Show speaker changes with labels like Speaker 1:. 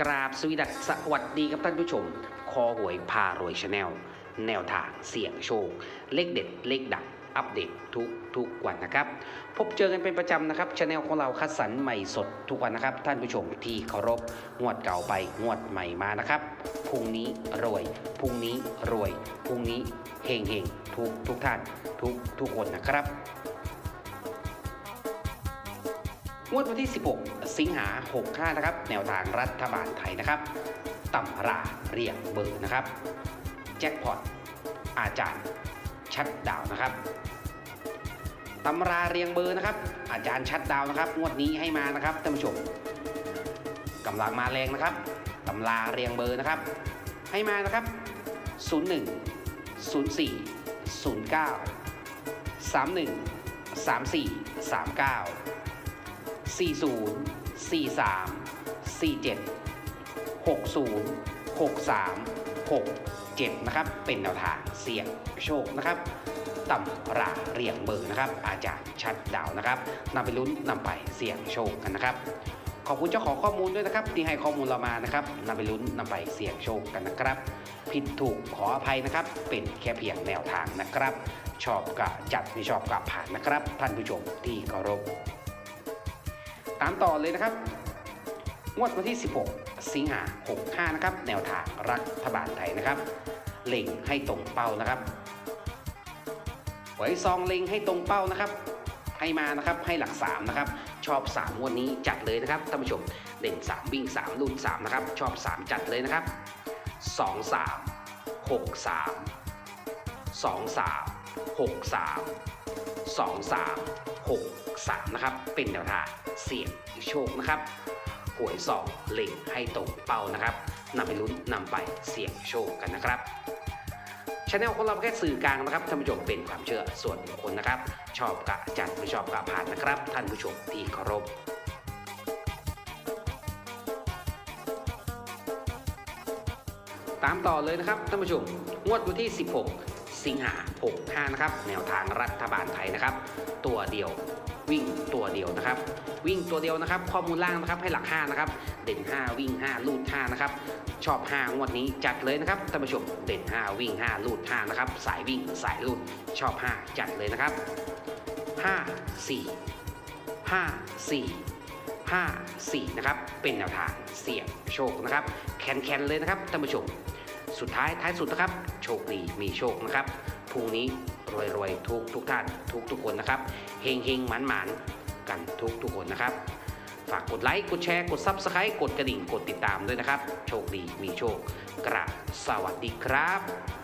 Speaker 1: กราบสวีดัสสวัสดีครับท่านผู้ชม คอหวยพารวยชาแนล แนวทางเสี่ยงโชค เลขเด็ด เลขดังอัปเดตทุกทุกวันนะครับ พบเจอกันเป็นประจำนะครับชาแนลของเราคัดสรรใหม่สดทุกวันนะครับ ท่านผู้ชมที่เคารพงวดเก่าไปงวดใหม่มานะครับพรุ่งนี้รวยพรุ่งนี้รวยพรุ่งนี้เฮงเฮงทุกทุกท่านทุกทุกคนนะครับ งวดวันที่ 16 สิงหา 65 นะครับ แนวทางรัฐบาลไทยนะครับตำราเรียงเบอร์นะครับ แจ็คพอตอาจารย์ชัดดาวนะครับตำราเรียงเบอร์นะครับ อาจารย์ชัดดาวนะครับ งวดนี้ให้มานะครับท่านผู้ชมกำลังมาแรงนะครับตำราเรียงเบอร์นะครับ ให้มานะครับ 01 04 09 31 34 39 40 43 47 60 63 67 นะครับ เป็นแนวทางเสี่ยงโชคนะครับตำราเรียงเบอร์นะครับ อาจารย์ชัดดาวนะครับนำไปลุ้นนำไปเสี่ยงโชคกันนะครับ ขอบคุณเจ้าของข้อมูลด้วยนะครับ ที่ให้ข้อมูลเรามานะครับนำไปลุ้นนำไปเสี่ยงโชคกันนะครับ ผิดถูกขออภัยนะครับ เป็นแค่เพียงแนวทางนะครับ ชอบกะจัดไม่ชอบกะผ่านนะครับ ท่านผู้ชมที่เคารพ ตามต่อเลยนะครับงวดวันที่ 16 สิงหา65 นะครับ แนวทางรัฐบาลไทยนะครับ เล็งให้ตรงเป้านะครับหวยซองเล็งให้ตรงเป้านะครับ ให้มานะครับให้หลัก 3 นะครับ ชอบ 3 งวดนี้จัดเลยนะครับท่านผู้ชมเด่น 3 วิ่ง 3 รุ่น3นะครับ ชอบ 3 จัดเลยนะครับ 2 3 6 3 2 3 6 3 2 3 6 3 นะครับ เป็นแนวทางเสี่ยงโชคนะครับหวยสองเล็งให้ตรงเป้านะครับนำไปลุ้นนำไปเสี่ยงโชคกันนะครับชาแนลของเราแค่สื่อกลางนะครับท่านผู้ชมเป็นความเชื่อส่วนบุคคลนะครับ ชอบกะจัดไม่ชอบกะผ่านนะครับ ท่านผู้ชมที่เคารพตามต่อเลยนะครับท่านผู้ชมงวดวันที่ 16 สิงหา65นะครับแนวทางรัฐบาลไทยนะครับ ตัวเดียววิ่งตัวเดียวนะครับ วิ่งตัวเดียวนะครับ ข้อมูลล่างนะครับให้หลัก 5 นะครับ เด่น 5 วิ่ง 5 ลูด 5 นะครับ ชอบ 5 งวดนี้จัดเลยนะครับท่านผู้ชมเด่น 5 วิ่ง 5 ลูด 5 นะครับ สายวิ่งสายลูดชอบ 5 จัดเลยนะครับ 5 4 5 4 5 4 นะครับ เป็นแนวทางเสี่ยงโชคนะครับ แคนๆเลยนะครับท่านผู้ชม สุดท้ายท้ายสุดนะครับ โชคดีมีโชคนะครับพรุ่งนี้รวยรวยทุกทุกท่านทุกทุกคนนะครับเฮงเฮงหมันหมันกันทุกทุกคนนะครับ ฝากกดไลค์กดแชร์กดซับสไครต์กดกระดิ่งกดติดตามด้วยนะครับ โชคดีมีโชคกระสวัสดีครับ